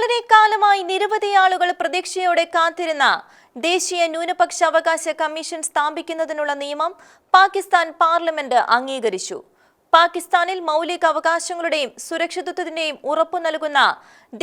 വളരെ കാലമായി നിരവധി ആളുകൾ പ്രതീക്ഷയോടെ കാത്തിരുന്ന ദേശീയ ന്യൂനപക്ഷ അവകാശ കമ്മീഷൻ സ്ഥാപിക്കുന്നതിനുള്ള നിയമം പാകിസ്ഥാൻ പാർലമെന്റ് അംഗീകരിച്ചു. പാകിസ്ഥാനിൽ മൗലിക അവകാശങ്ങളുടെയും സുരക്ഷിതത്വത്തിന്റെയും ഉറപ്പു നൽകുന്ന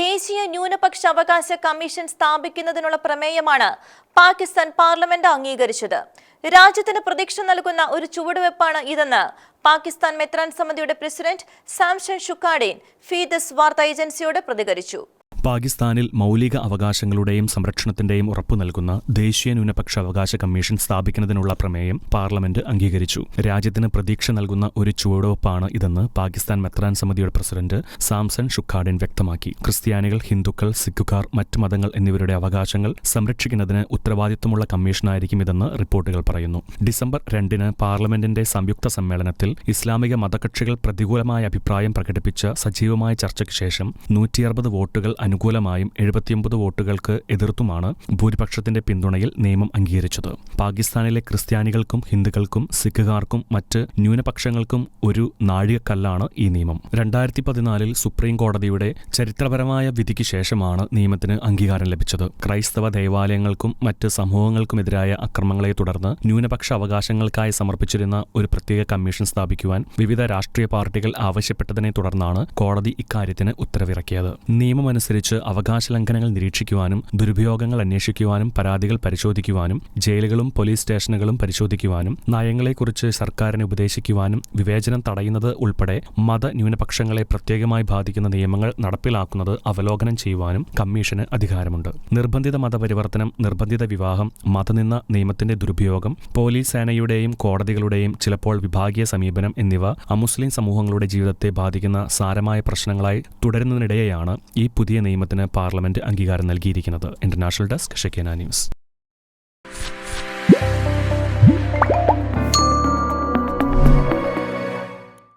ദേശീയ ന്യൂനപക്ഷ അവകാശ കമ്മീഷൻ സ്ഥാപിക്കുന്നതിനുള്ള പ്രമേയമാണ് പാകിസ്ഥാൻ പാർലമെന്റ് അംഗീകരിച്ചത്. രാജ്യത്തിന് പ്രതീക്ഷ നൽകുന്ന ഒരു ചുവടുവെപ്പാണ് ഇതെന്ന് പാകിസ്ഥാൻ മെത്രാൻ സമിതിയുടെ പ്രസിഡന്റ് സാംസൺ ഷുക്കാഡേൻ ഫീദസ് വാർത്താ ഏജൻസിയോട് പ്രതികരിച്ചു. പാകിസ്ഥാനിൽ മൗലിക അവകാശങ്ങളുടെയും സംരക്ഷണത്തിന്റെയും ഉറപ്പു നൽകുന്ന ദേശീയ ന്യൂനപക്ഷ അവകാശ കമ്മീഷൻ സ്ഥാപിക്കുന്നതിനുള്ള പ്രമേയം പാർലമെന്റ് അംഗീകരിച്ചു. രാജ്യത്തിന് പ്രതീക്ഷ നൽകുന്ന ഒരു ചുവടുവെപ്പാണ് ഇതെന്ന് പാകിസ്ഥാൻ മെത്രാൻ സമിതിയുടെ പ്രസിഡന്റ് സാംസൺ ഷുഖാഡിൻ വ്യക്തമാക്കി. ക്രിസ്ത്യാനികൾ ഹിന്ദുക്കൾ സിഖുകാർ മറ്റു മതങ്ങൾ എന്നിവരുടെ അവകാശങ്ങൾ സംരക്ഷിക്കുന്നതിന് ഉത്തരവാദിത്വമുള്ള കമ്മീഷനായിരിക്കും ഇതെന്ന് റിപ്പോർട്ടുകൾ പറയുന്നു. ഡിസംബർ രണ്ടിന് പാർലമെന്റിന്റെ സംയുക്ത സമ്മേളനത്തിൽ ഇസ്ലാമിക മതകക്ഷികൾ പ്രതികൂലമായ അഭിപ്രായം പ്രകടിപ്പിച്ച സജീവമായ ചർച്ചയ്ക്ക് ശേഷം നൂറ്റിയറുപത് വോട്ടുകൾ അനുകൂലമായും എഴുപത്തിയൊമ്പത് വോട്ടുകൾക്ക് എതിർത്തുമാണ് ഭൂരിപക്ഷത്തിന്റെ പിന്തുണയിൽ നിയമം അംഗീകരിച്ചത്. പാകിസ്ഥാനിലെ ക്രിസ്ത്യാനികൾക്കും ഹിന്ദുക്കൾക്കും സിഖുകാർക്കും മറ്റ് ന്യൂനപക്ഷങ്ങൾക്കും ഒരു നാഴികക്കല്ലാണ് ഈ നിയമം. രണ്ടായിരത്തി പതിനാലിൽ സുപ്രീം കോടതിയുടെ ചരിത്രപരമായ വിധിക്ക് ശേഷമാണ് നിയമത്തിന് അംഗീകാരം ലഭിച്ചത്. ക്രൈസ്തവ ദേവാലയങ്ങൾക്കും മറ്റ് സമൂഹങ്ങൾക്കുമെതിരായ അക്രമങ്ങളെ തുടർന്ന് ന്യൂനപക്ഷ അവകാശങ്ങൾക്കായി സമർപ്പിച്ചിരുന്ന ഒരു പ്രത്യേക കമ്മീഷൻ സ്ഥാപിക്കുവാൻ വിവിധ രാഷ്ട്രീയ പാർട്ടികൾ ആവശ്യപ്പെട്ടതിനെ തുടർന്നാണ് കോടതി ഇക്കാര്യത്തിന് ഉത്തരവിറക്കിയത്. നിയമമനുസരിച്ച് അവകാശ ലംഘനങ്ങൾ നിരീക്ഷിക്കുവാനും ദുരുപയോഗങ്ങൾ അന്വേഷിക്കുവാനും പരാതികൾ പരിശോധിക്കുവാനും ജയിലുകളും പോലീസ് സ്റ്റേഷനുകളും പരിശോധിക്കുവാനും നയങ്ങളെക്കുറിച്ച് സർക്കാരിനെ ഉപദേശിക്കുവാനും വിവേചനം തടയുന്നത് ഉൾപ്പെടെ മതന്യൂനപക്ഷങ്ങളെ പ്രത്യേകമായി ബാധിക്കുന്ന നിയമങ്ങൾ നടപ്പിലാക്കുന്നത് അവലോകനം ചെയ്യുവാനും കമ്മീഷന് അധികാരമുണ്ട്. നിർബന്ധിത മതപരിവർത്തനം നിർബന്ധിത വിവാഹം മതനിന്ന നിയമത്തിന്റെ ദുരുപയോഗം പോലീസ് സേനയുടെയും കോടതികളുടെയും ചിലപ്പോൾ വിഭാഗീയ സമീപനം എന്നിവ അമുസ്ലിം സമൂഹങ്ങളുടെ ജീവിതത്തെ ബാധിക്കുന്ന സാരമായ പ്രശ്നങ്ങളായി തുടരുന്നതിനിടെയാണ് ഈ പുതിയ നിയമത്തിന് പാർലമെന്റ് അംഗീകാരം നൽകിയിരിക്കുന്നത്. International desk Shekena news.